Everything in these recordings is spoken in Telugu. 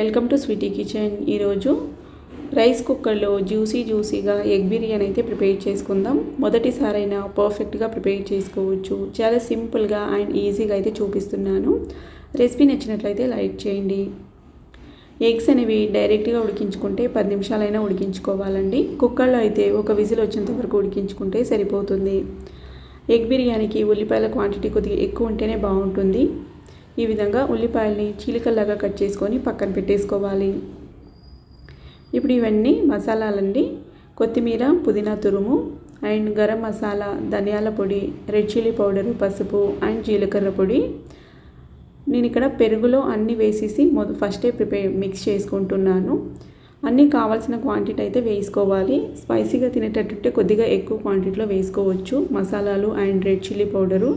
Welcome to Sweety Kitchen. ఈరోజు రైస్ కుక్కర్లో జ్యూసీ జ్యూసీగా ఎగ్ బిర్యానీ అయితే ప్రిపేర్ చేసుకుందాం. మొదటిసారైనా పర్ఫెక్ట్గా ప్రిపేర్ చేసుకోవచ్చు. చాలా సింపుల్గా అండ్ ఈజీగా అయితే చూపిస్తున్నాను. రెసిపీ నచ్చినట్లయితే లైక్ చేయండి. ఎగ్స్ అనేవి డైరెక్ట్గా ఉడికించుకుంటే పది నిమిషాలైనా ఉడికించుకోవాలండి. కుక్కర్లో అయితే ఒక విజిల్ వచ్చేంత వరకు ఉడికించుకుంటే సరిపోతుంది. ఎగ్ బిర్యానీకి ఉల్లిపాయల క్వాంటిటీ కొద్దిగా ఎక్కువ ఉంటేనే బాగుంటుంది. ఈ విధంగా ఉల్లిపాయల్ని చీలికల్లాగా కట్ చేసుకొని పక్కన పెట్టేసుకోవాలి. ఇప్పుడు ఇవన్నీ మసాలాలండి. కొత్తిమీర పుదీనా తురుము అండ్ గరం మసాలా ధనియాల పొడి రెడ్ చిల్లీ పౌడరు పసుపు అండ్ జీలకర్ర పొడి. నేను ఇక్కడ పెరుగులో అన్నీ వేసేసి మొద ఫస్టే ప్రిపేర్ మిక్స్ చేసుకుంటున్నాను. అన్నీ కావాల్సిన క్వాంటిటీ అయితే వేసుకోవాలి. స్పైసీగా తినేటట్టుంటే కొద్దిగా ఎక్కువ క్వాంటిటీలో వేసుకోవచ్చు. మసాలాలు అండ్ రెడ్ చిల్లీ పౌడరు.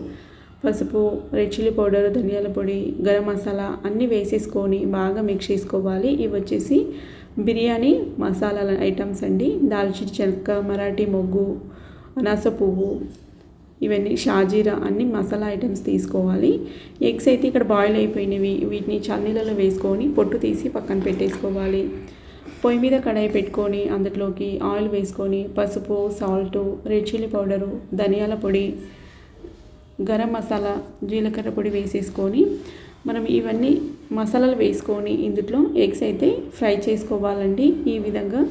పసుపు రెడ్ చిల్లీ పౌడర్ ధనియాల పొడి గరం మసాలా అన్నీ వేసేసుకొని బాగా మిక్స్ చేసుకోవాలి. ఇవి వచ్చేసి బిర్యానీ మసాలాల ఐటమ్స్ అండి. దాల్చిన చెక్క మరాఠీ మొగ్గు అనాస పువ్వు ఇవన్నీ షాజీరా అన్ని మసాలా ఐటమ్స్ తీసుకోవాలి. ఎగ్స్ అయితే ఇక్కడ బాయిల్ అయిపోయినవి. వీటిని చన్నీళ్ళలో వేసుకొని పొట్టు తీసి పక్కన పెట్టేసుకోవాలి. పొయ్యి మీద కడాయి పెట్టుకొని అందులోకి ఆయిల్ వేసుకొని పసుపు సాల్టు రెడ్ చిల్లీ పౌడరు ధనియాల పొడి గరం మసాలా జీలకర్ర పొడి వేసేసుకొని మనం ఇవన్నీ మసాలాలు వేసుకొని ఇందులో ఎగ్స్ అయితే ఫ్రై చేసుకోవాలండి. ఈ విధంగా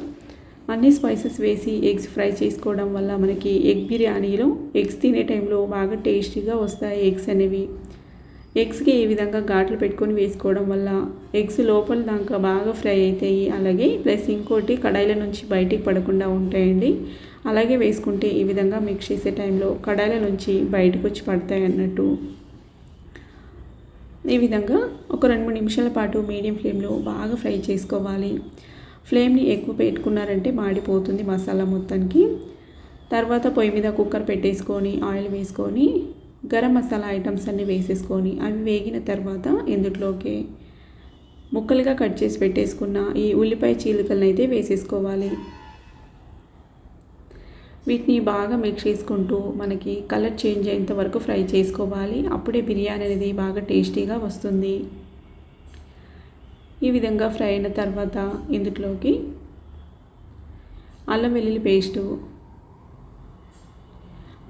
అన్ని స్పైసెస్ వేసి ఎగ్స్ ఫ్రై చేసుకోవడం వల్ల మనకి ఎగ్ బిర్యానీలో ఎగ్స్ తినే టైంలో బాగా టేస్టీగా వస్తాయి ఎగ్స్ అనేవి. ఎగ్స్కి ఈ విధంగా ఘాట్లు పెట్టుకొని వేసుకోవడం వల్ల ఎగ్స్ లోపల దాకా బాగా ఫ్రై అవుతాయి. అలాగే ప్లస్ ఇంకోటి కడాయిల నుంచి బయటికి పడకుండా ఉంటాయండి. అలాగే వేసుకుంటే ఈ విధంగా మిక్స్ చేసే టైంలో కడాయిల నుంచి బయటకు వచ్చి పడతాయి అన్నట్టు. ఈ విధంగా ఒక రెండు మూడు నిమిషాల పాటు మీడియం ఫ్లేమ్లో బాగా ఫ్రై చేసుకోవాలి. ఫ్లేమ్ని ఎక్కువ పెట్టుకున్నారంటే మాడిపోతుంది మసాలా మొత్తానికి. తర్వాత పొయ్యి మీద కుక్కర్ పెట్టేసుకొని ఆయిల్ వేసుకొని గరం మసాలా ఐటమ్స్ అన్నీ వేసేసుకొని అవి వేగిన తర్వాత ఇందులోకి ముక్కలుగా కట్ చేసి పెట్టేసుకున్న ఈ ఉల్లిపాయ చీలికలను అయితే వేసేసుకోవాలి. వీటిని బాగా మిక్స్ చేసుకుంటూ మనకి కలర్ చేంజ్ అయ్యేంత వరకు ఫ్రై చేసుకోవాలి. అప్పుడే బిర్యానీ అనేది బాగా టేస్టీగా వస్తుంది. ఈ విధంగా ఫ్రై అయిన తర్వాత ఇందులోకి అల్లం వెల్లుల్లి పేస్టు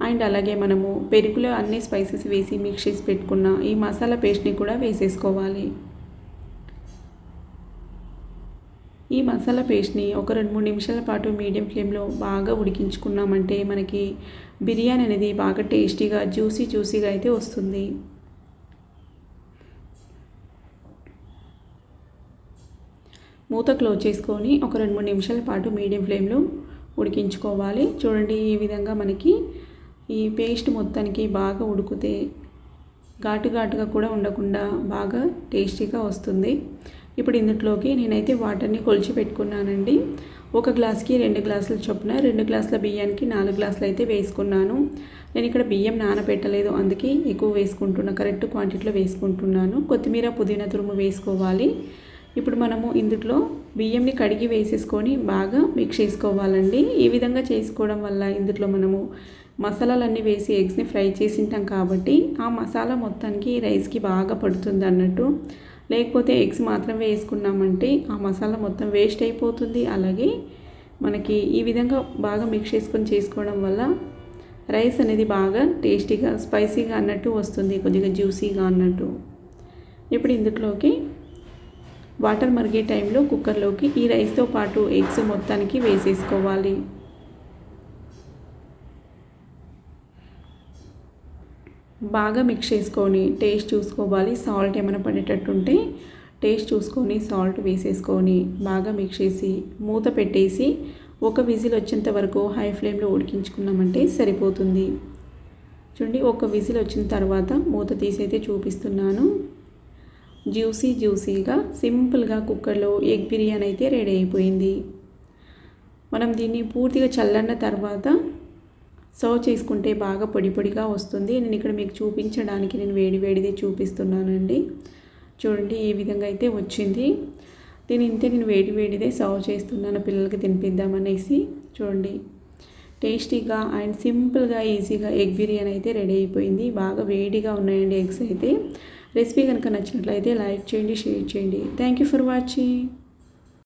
అండ్ అలాగే మనము పెరుగులో అన్ని స్పైసెస్ వేసి మిక్స్ చేసి పెట్టుకున్న ఈ మసాలా పేస్ట్ని కూడా వేసేసుకోవాలి. ఈ మసాలా పేస్ట్ని ఒక రెండు మూడు నిమిషాల పాటు మీడియం ఫ్లేమ్లో బాగా ఉడికించుకున్నామంటే మనకి బిర్యానీ అనేది బాగా టేస్టీగా జ్యూసీ జ్యూసీగా అయితే వస్తుంది. మూత క్లోజ్ చేసుకొని ఒక రెండు మూడు నిమిషాల పాటు మీడియం ఫ్లేమ్లో ఉడికించుకోవాలి. చూడండి ఈ విధంగా మనకి ఈ పేస్ట్ మొత్తానికి బాగా ఉడికితే ఘాటు ఘాటుగా కూడా ఉండకుండా బాగా టేస్టీగా వస్తుంది. ఇప్పుడు ఇందులోకి నేనైతే వాటర్ని కొలిచి పెట్టుకున్నానండి. ఒక గ్లాస్కి రెండు గ్లాసులు చొప్పున రెండు గ్లాసుల బియ్యానికి నాలుగు గ్లాసులు అయితే వేసుకున్నాను. నేను ఇక్కడ బియ్యం నానబెట్టలేదు అందుకే ఎక్కువ వేసుకుంటున్నా కరెక్ట్ క్వాంటిటీలో వేసుకుంటున్నాను. కొత్తిమీర పుదీనా తురుము వేసుకోవాలి. ఇప్పుడు మనము ఇందులో బియ్యంని కడిగి వేసేసుకొని బాగా మిక్స్ చేసుకోవాలండి. ఈ విధంగా చేసుకోవడం వల్ల ఇందులో మనము మసాలాలన్నీ వేసి ఎగ్స్ని ఫ్రై చేసింటాం కాబట్టి ఆ మసాలా మొత్తానికి రైస్కి బాగా పడుతుంది అన్నట్టు. లేకపోతే ఎగ్స్ మాత్రం వేసుకున్నామంటే ఆ మసాలా మొత్తం వేస్ట్ అయిపోతుంది. అలాగే మనకి ఈ విధంగా బాగా మిక్స్ చేసుకొని చేసుకోవడం వల్ల రైస్ అనేది బాగా టేస్టీగా స్పైసీగా అన్నట్టు వస్తుంది కొద్దిగా జ్యూసీగా అన్నట్టు. ఇప్పుడు ఇందులోకి వాటర్ మరిగే టైంలో కుక్కర్లోకి ఈ రైస్తో పాటు ఎగ్స్ మొత్తానికి వేసేసుకోవాలి. బాగా మిక్స్ చేసుకొని టేస్ట్ చూసుకోవాలి. సాల్ట్ ఏమైనా పడేటట్టుంటే టేస్ట్ చూసుకొని సాల్ట్ వేసేసుకొని బాగా మిక్స్ చేసి మూత పెట్టేసి ఒక విజిల్ వచ్చేంత వరకు హై ఫ్లేమ్లో ఉడికించుకున్నామంటే సరిపోతుంది. చూడండి ఒక విజిల్ వచ్చిన తర్వాత మూత తీసైతే చూపిస్తున్నాను. జ్యూసీ జ్యూసీగా సింపుల్గా కుక్కర్లో ఎగ్ బిర్యానీ అయితే రెడీ అయిపోయింది. మనం దీన్ని పూర్తిగా చల్లన్న తర్వాత సర్వ్ చేసుకుంటే బాగా పొడి పొడిగా వస్తుంది. నేను ఇక్కడ మీకు చూపించడానికి నేను వేడి వేడిది చూపిస్తున్నానండి. చూడండి ఈ విధంగా అయితే వచ్చింది. దీని ఇంతే నేను వేడి వేడిదే సర్వ్ చేస్తున్నాను పిల్లలకి తినిపిద్దామనేసి చూడండి టేస్టీగా అండ్ సింపుల్గా ఈజీగా ఎగ్ బిర్యానీ అయితే రెడీ అయిపోయింది. బాగా వేడిగా ఉన్నాయండి ఎగ్స్ అయితే. రెసిపీ కనుక నచ్చినట్లయితే లైక్ చేయండి షేర్ చేయండి. Thank you for watching.